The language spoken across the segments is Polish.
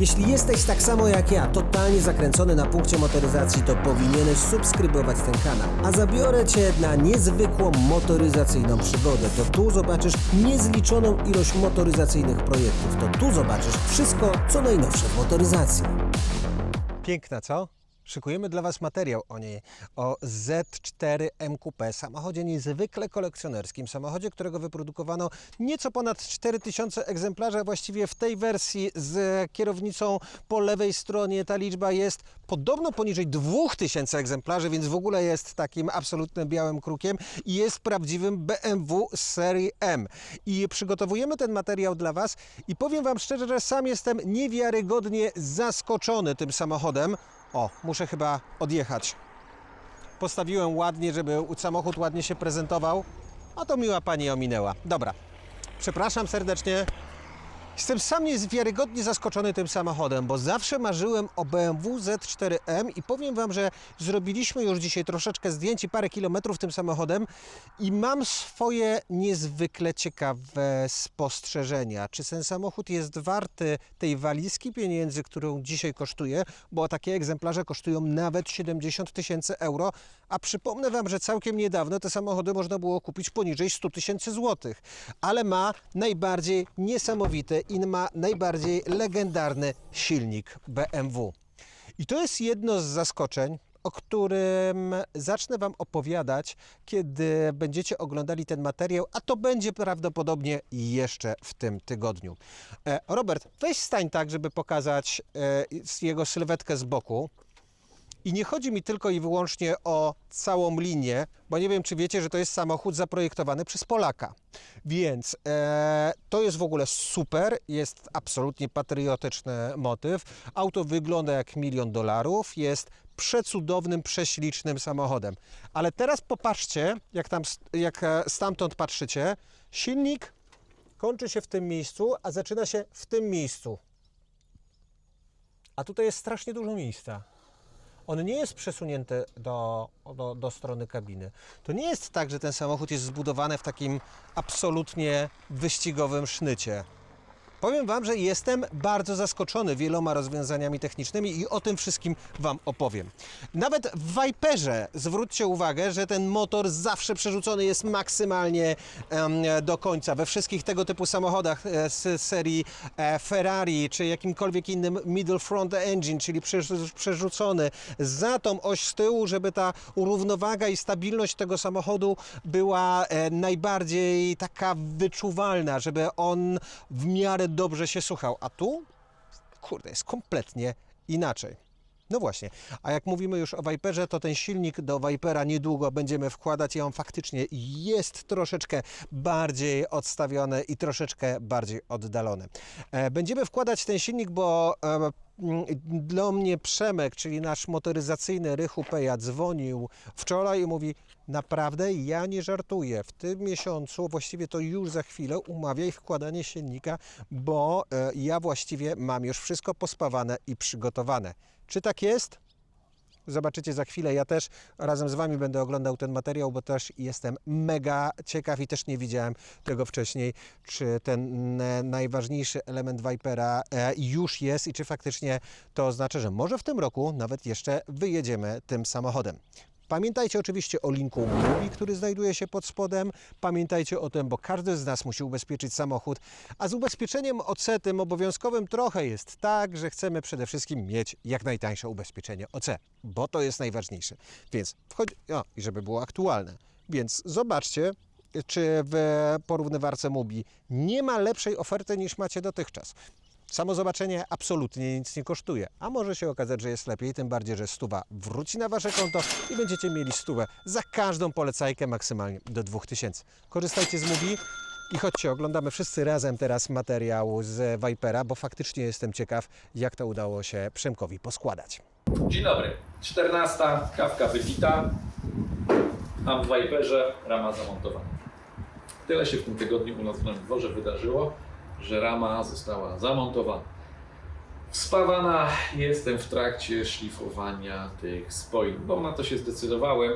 Jeśli jesteś tak samo jak ja, totalnie zakręcony na punkcie motoryzacji, to powinieneś subskrybować ten kanał. A zabiorę Cię na niezwykłą motoryzacyjną przygodę. To tu zobaczysz niezliczoną ilość motoryzacyjnych projektów. To tu zobaczysz wszystko, co najnowsze w motoryzacji. Piękna, co? Szykujemy dla Was materiał o niej, o Z4 MQP, samochodzie niezwykle kolekcjonerskim, samochodzie, którego wyprodukowano nieco ponad 4000 egzemplarzy, a właściwie w tej wersji z kierownicą po lewej stronie ta liczba jest podobno poniżej 2000 egzemplarzy, więc w ogóle jest takim absolutnym białym krukiem i jest prawdziwym BMW serii M. I przygotowujemy ten materiał dla Was i powiem Wam szczerze, że sam jestem niewiarygodnie zaskoczony tym samochodem. O, muszę chyba odjechać. Postawiłem ładnie, żeby samochód ładnie się prezentował, a to miła pani ominęła. Dobra, przepraszam serdecznie. Jestem sam niewiarygodnie zaskoczony tym samochodem, bo zawsze marzyłem o BMW Z4M i powiem Wam, że zrobiliśmy już dzisiaj troszeczkę zdjęć i parę kilometrów tym samochodem i mam swoje niezwykle ciekawe spostrzeżenia. Czy ten samochód jest warty tej walizki pieniędzy, którą dzisiaj kosztuje, bo takie egzemplarze kosztują nawet 70 tysięcy euro, a przypomnę Wam, że całkiem niedawno te samochody można było kupić poniżej 100 tysięcy złotych, ale ma najbardziej niesamowity i ma najbardziej legendarny silnik BMW. I to jest jedno z zaskoczeń, o którym zacznę Wam opowiadać, kiedy będziecie oglądali ten materiał, a to będzie prawdopodobnie jeszcze w tym tygodniu. E, Robert, weź stań tak, żeby pokazać e, jego sylwetkę z boku. I nie chodzi mi tylko i wyłącznie o całą linię, bo nie wiem, czy wiecie, że to jest samochód zaprojektowany przez Polaka. Więc e, to jest w ogóle super, jest absolutnie patriotyczny motyw. Auto wygląda jak milion dolarów, jest przecudownym, prześlicznym samochodem. Ale teraz popatrzcie, jak, tam, jak e, stamtąd patrzycie, silnik kończy się w tym miejscu, a zaczyna się w tym miejscu. A tutaj jest strasznie dużo miejsca. On nie jest przesunięty do, do, do strony kabiny. To nie jest tak, że ten samochód jest zbudowany w takim absolutnie wyścigowym sznycie. Powiem Wam, że jestem bardzo zaskoczony wieloma rozwiązaniami technicznymi i o tym wszystkim Wam opowiem. Nawet w Viperze zwróćcie uwagę, że ten motor zawsze przerzucony jest maksymalnie em, do końca. We wszystkich tego typu samochodach e, z serii e, Ferrari czy jakimkolwiek innym middle front engine, czyli przerzu- przerzucony za tą oś z tyłu, żeby ta równowaga i stabilność tego samochodu była e, najbardziej taka wyczuwalna, żeby on w miarę dobrze się słuchał. A tu, kurde, jest kompletnie inaczej. No właśnie, a jak mówimy już o Viperze, to ten silnik do Vipera niedługo będziemy wkładać i on faktycznie jest troszeczkę bardziej odstawiony i troszeczkę bardziej oddalony. E, Będziemy wkładać ten silnik, bo mm, dla mnie Przemek, czyli nasz motoryzacyjny Rychu Peja dzwonił wczoraj i mówi naprawdę ja nie żartuję, w tym miesiącu, właściwie to już za chwilę umawiaj wkładanie silnika, bo e, ja właściwie mam już wszystko pospawane i przygotowane. Czy tak jest? Zobaczycie za chwilę. Ja też razem z Wami będę oglądał ten materiał, bo też jestem mega ciekaw i też nie widziałem tego wcześniej, czy ten najważniejszy element Vipera e, już jest i czy faktycznie to oznacza, że może w tym roku nawet jeszcze wyjedziemy tym samochodem. Pamiętajcie oczywiście o linku Mubi, który znajduje się pod spodem. Pamiętajcie o tym, bo każdy z nas musi ubezpieczyć samochód, a z ubezpieczeniem OC tym obowiązkowym trochę jest tak, że chcemy przede wszystkim mieć jak najtańsze ubezpieczenie OC, bo to jest najważniejsze. Więc wchodzi, o, i żeby było aktualne. Więc zobaczcie, czy w porównywarce Mubi nie ma lepszej oferty niż macie dotychczas. Samo zobaczenie absolutnie nic nie kosztuje, a może się okazać, że jest lepiej, tym bardziej, że stuwa wróci na Wasze konto i będziecie mieli stówę za każdą polecajkę maksymalnie do 2000. Korzystajcie z Mubi i chodźcie, oglądamy wszyscy razem teraz materiał z Vipera, bo faktycznie jestem ciekaw, jak to udało się Przemkowi poskładać. Dzień dobry. 14. Kawka wypita. Mam w Viperze rama zamontowana. Tyle się w tym tygodniu u nas w dworze wydarzyło, że rama została zamontowana. Wspawana jestem w trakcie szlifowania tych spoin, bo na to się zdecydowałem,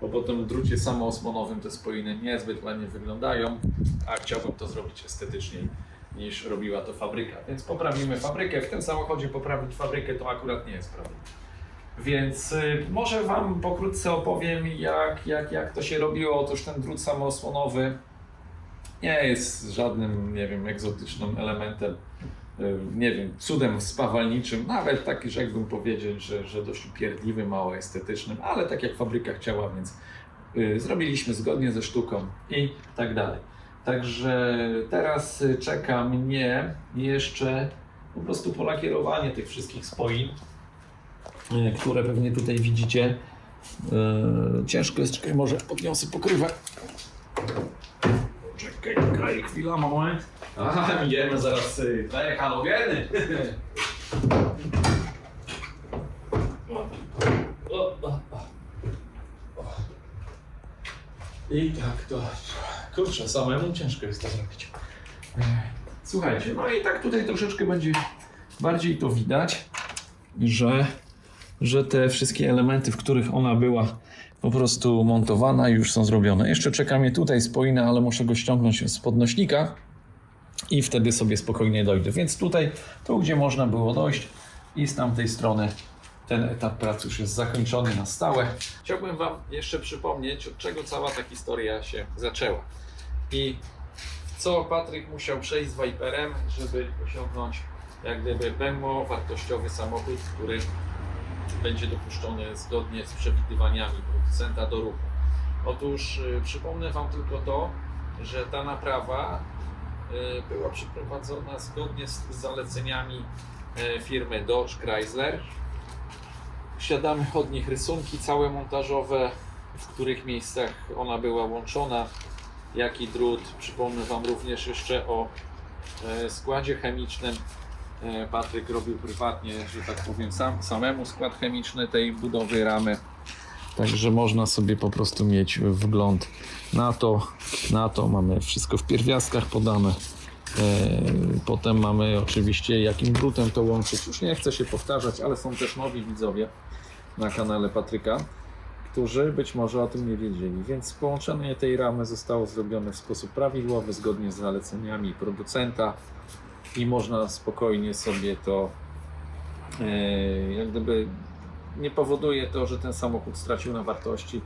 bo po tym drucie samoosłonowym te spoiny niezbyt ładnie wyglądają, a chciałbym to zrobić estetyczniej niż robiła to fabryka. Więc poprawimy fabrykę. W tym samochodzie poprawić fabrykę to akurat nie jest problem. Więc y, może Wam pokrótce opowiem, jak, jak, jak to się robiło. Otóż ten drut samoosłonowy nie jest żadnym, nie wiem, egzotycznym elementem, y, nie wiem, cudem spawalniczym, nawet taki, rzekłbym powiedzieć, że, że dość upierdliwym, mało estetycznym, ale tak jak fabryka chciała, więc y, zrobiliśmy zgodnie ze sztuką i tak dalej. Także teraz czeka mnie jeszcze po prostu polakierowanie tych wszystkich spoin, y, które pewnie tutaj widzicie. Ciężko jest, czekaj, może podniosę pokrywę. Czekaj, chwila, moment. Aha, idziemy zaraz y. O, o, o. I tak to. Kurczę, samemu ciężko jest to zrobić. Słuchajcie, no i tak tutaj troszeczkę będzie bardziej to widać, że, że te wszystkie elementy, w których ona była po prostu montowana, już są zrobione. Jeszcze czeka mnie tutaj spoina, ale muszę go ściągnąć z podnośnika i wtedy sobie spokojnie dojdę. Więc tutaj, tu gdzie można było dojść i z tamtej strony ten etap pracy już jest zakończony na stałe. Chciałbym Wam jeszcze przypomnieć, od czego cała ta historia się zaczęła. I co Patryk musiał przejść z Viperem, żeby osiągnąć jak gdyby pełnowartościowy samochód, który będzie dopuszczony zgodnie z przewidywaniami producenta do ruchu. Otóż y, przypomnę Wam tylko to, że ta naprawa y, była przeprowadzona zgodnie z zaleceniami y, firmy Dodge Chrysler. Posiadamy od nich rysunki całe montażowe, w których miejscach ona była łączona, jaki drut. Przypomnę Wam również jeszcze o e, składzie chemicznym. E, Patryk robił prywatnie, że tak powiem, sam, samemu skład chemiczny tej budowy ramy. Także można sobie po prostu mieć wgląd na to. Na to mamy wszystko w pierwiastkach podane. E, Potem mamy oczywiście jakim drutem to łączyć. Już nie chcę się powtarzać, ale są też nowi widzowie na kanale Patryka, którzy być może o tym nie wiedzieli. Więc połączenie tej ramy zostało zrobione w sposób prawidłowy, zgodnie z zaleceniami producenta i można spokojnie sobie to e, jak gdyby nie powoduje to, że ten samochód stracił na wartości.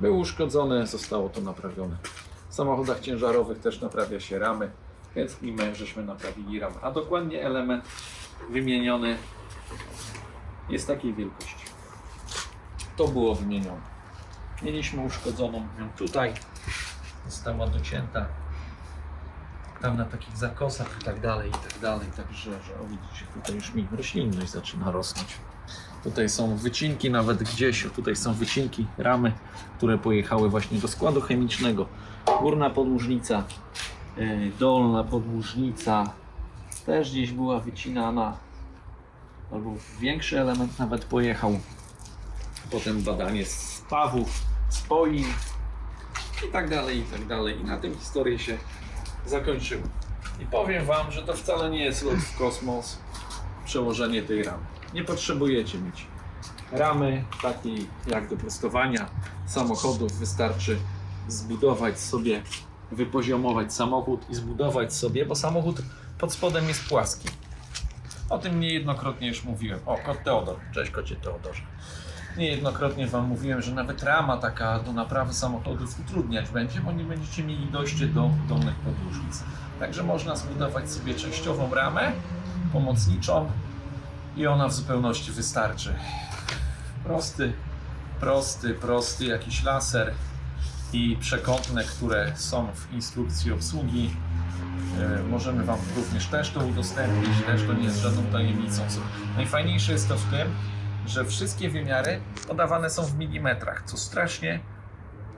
Był uszkodzony, zostało to naprawione. W samochodach ciężarowych też naprawia się ramy, więc i my żeśmy naprawili ramę. A dokładnie element wymieniony jest takiej wielkości. To było wymienione. Mieliśmy uszkodzoną tutaj, została docięta tam na takich zakosach i tak dalej, i tak dalej. Także, że o, widzicie, tutaj już mi roślinność zaczyna rosnąć. Tutaj są wycinki nawet gdzieś, tutaj są wycinki ramy, które pojechały właśnie do składu chemicznego. Górna podłużnica, yy, dolna podłużnica też gdzieś była wycinana, albo większy element nawet pojechał. Potem badanie spawów, spoin i tak dalej, i tak dalej. I na tym historie się zakończyły. I powiem Wam, że to wcale nie jest lot w kosmos przełożenie tej ramy. Nie potrzebujecie mieć ramy takiej jak do prostowania samochodów. Wystarczy zbudować sobie, wypoziomować samochód i zbudować sobie, bo samochód pod spodem jest płaski. O tym niejednokrotnie już mówiłem. O, kot Teodor. Cześć kocie Teodorze. Niejednokrotnie Wam mówiłem, że nawet rama taka do naprawy samochodów utrudniać będzie, bo nie będziecie mieli dojście do dolnych podłużnic. Także można zbudować sobie częściową ramę pomocniczą i ona w zupełności wystarczy. Prosty, prosty, prosty jakiś laser i przekątne, które są w instrukcji obsługi. E, Możemy Wam również też to udostępnić, też to nie jest żadną tajemnicą. Najfajniejsze jest to w tym, że wszystkie wymiary podawane są w milimetrach, co strasznie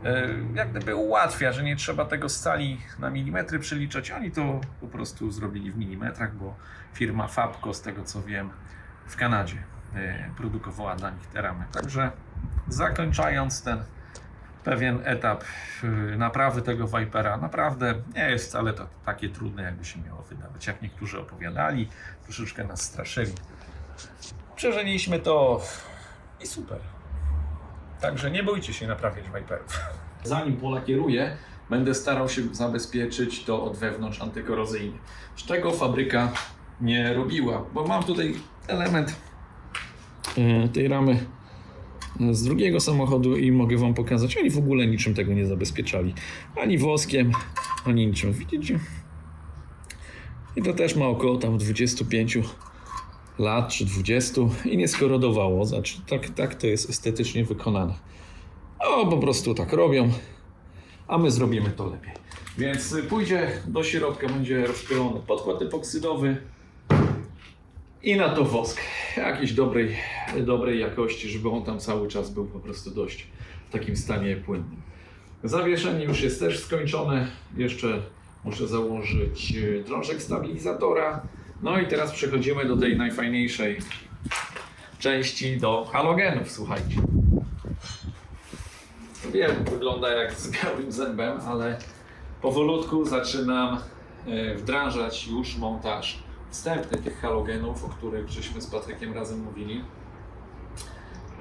e, jak gdyby ułatwia, że nie trzeba tego z cali na milimetry przeliczać. Oni to po prostu zrobili w milimetrach, bo firma Fabco, z tego co wiem, w Kanadzie e, produkowała dla nich te ramy. Także zakończając ten pewien etap e, naprawy tego Vipera, naprawdę nie jest wcale to takie trudne, jakby się miało wydawać. Jak niektórzy opowiadali, troszeczkę nas straszyli. Przeżyliśmy to i super. Także nie bójcie się naprawiać Viperów. Zanim polakieruję, będę starał się zabezpieczyć to od wewnątrz antykorozyjnie. Z czego fabryka nie robiła, bo mam tutaj element e, tej ramy z drugiego samochodu i mogę Wam pokazać. Oni w ogóle niczym tego nie zabezpieczali. Ani woskiem, ani niczym. Widzicie? I to też ma około tam 25 lat czy 20 i nie skorodowało. Znaczy, tak, tak to jest estetycznie wykonane. O, po prostu tak robią, a my zrobimy to lepiej. Więc y, pójdzie do środka, będzie rozpylony podkład epoksydowy i na to wosk. Jakiejś dobrej, dobrej jakości, żeby on tam cały czas był po prostu dość w takim stanie płynnym. Zawieszenie już jest też skończone. Jeszcze muszę założyć y, drążek stabilizatora. No i teraz przechodzimy do tej najfajniejszej części, do halogenów, słuchajcie. Wiem, wygląda jak z białym zębem, ale powolutku zaczynam e, wdrażać już montaż wstępny tych halogenów, o których żeśmy z Patrykiem razem mówili.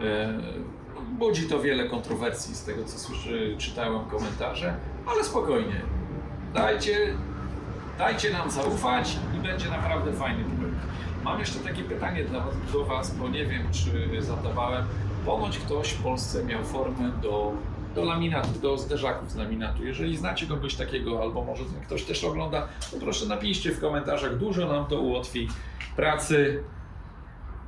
E, Budzi to wiele kontrowersji z tego, co słyszy, czytałem komentarze, ale spokojnie. Dajcie, dajcie nam zaufać i będzie naprawdę fajny projekt. Mam jeszcze takie pytanie dla do Was, bo nie wiem, czy zadawałem. Ponoć ktoś w Polsce miał formę do, do laminatu, do zderzaków z laminatu. Jeżeli znacie kogoś takiego, albo może ktoś też ogląda, to proszę napiszcie w komentarzach. Dużo nam to ułatwi pracy.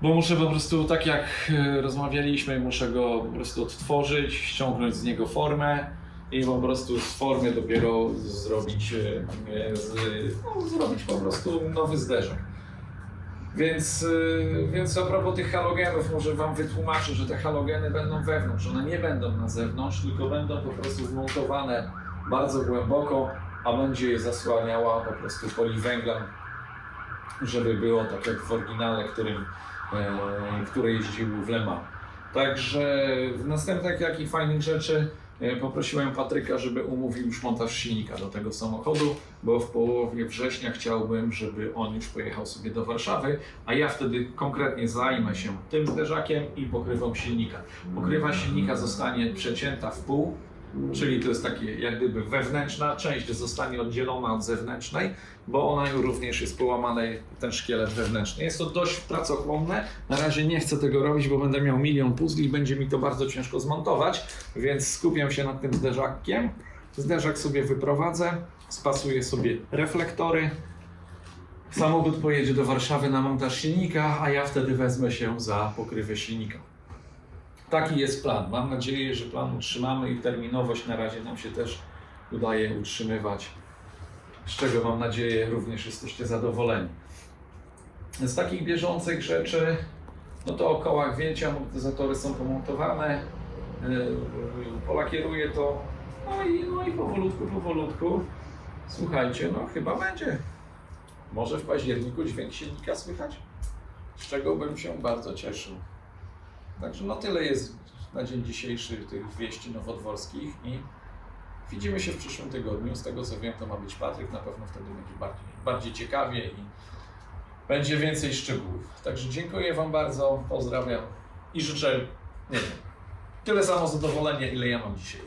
Bo muszę po prostu, tak jak e, rozmawialiśmy, muszę go po prostu odtworzyć, ściągnąć z niego formę i po prostu z formy dopiero zrobić, e, e, z, no, zrobić po prostu nowy zderzak. Więc, y, więc a propos tych halogenów, może Wam wytłumaczę, że te halogeny będą wewnątrz. One nie będą na zewnątrz, tylko będą po prostu wmontowane bardzo głęboko, a będzie je zasłaniała po prostu poliwęglan, żeby było tak jak w oryginale, którym, e, które jeździły w Le Mans. Także w następnych takich fajnych rzeczy e, poprosiłem Patryka, żeby umówił już montaż silnika do tego samochodu, bo w połowie września chciałbym, żeby on już pojechał sobie do Warszawy, a ja wtedy konkretnie zajmę się tym zderzakiem i pokrywą silnika. Pokrywa silnika zostanie przecięta w pół, czyli to jest takie jak gdyby wewnętrzna część zostanie oddzielona od zewnętrznej, bo ona również jest połamany ten szkielet wewnętrzny. Jest to dość pracochłonne. Na razie nie chcę tego robić, bo będę miał milion puzli, będzie mi to bardzo ciężko zmontować, więc skupiam się nad tym zderzakiem. Zderzak sobie wyprowadzę, spasuję sobie reflektory. Samochód pojedzie do Warszawy na montaż silnika, a ja wtedy wezmę się za pokrywę silnika. Taki jest plan. Mam nadzieję, że plan utrzymamy i terminowość na razie nam się też udaje utrzymywać. Z czego mam nadzieję również jesteście zadowoleni. Z takich bieżących rzeczy, no to o kołach wiecia, amortyzatory są pomontowane. Yy, Polakieruję to. No i, no i powolutku, powolutku. Słuchajcie, no chyba będzie. Może w październiku dźwięk silnika słychać? Z czego bym się bardzo cieszył. Także no tyle jest na dzień dzisiejszy tych wieści nowodworskich i widzimy się w przyszłym tygodniu. Z tego co wiem, to ma być Patryk, na pewno wtedy będzie bardziej, bardziej ciekawie i będzie więcej szczegółów. Także dziękuję Wam bardzo, pozdrawiam i życzę, nie wiem, tyle samo zadowolenia, ile ja mam dzisiaj.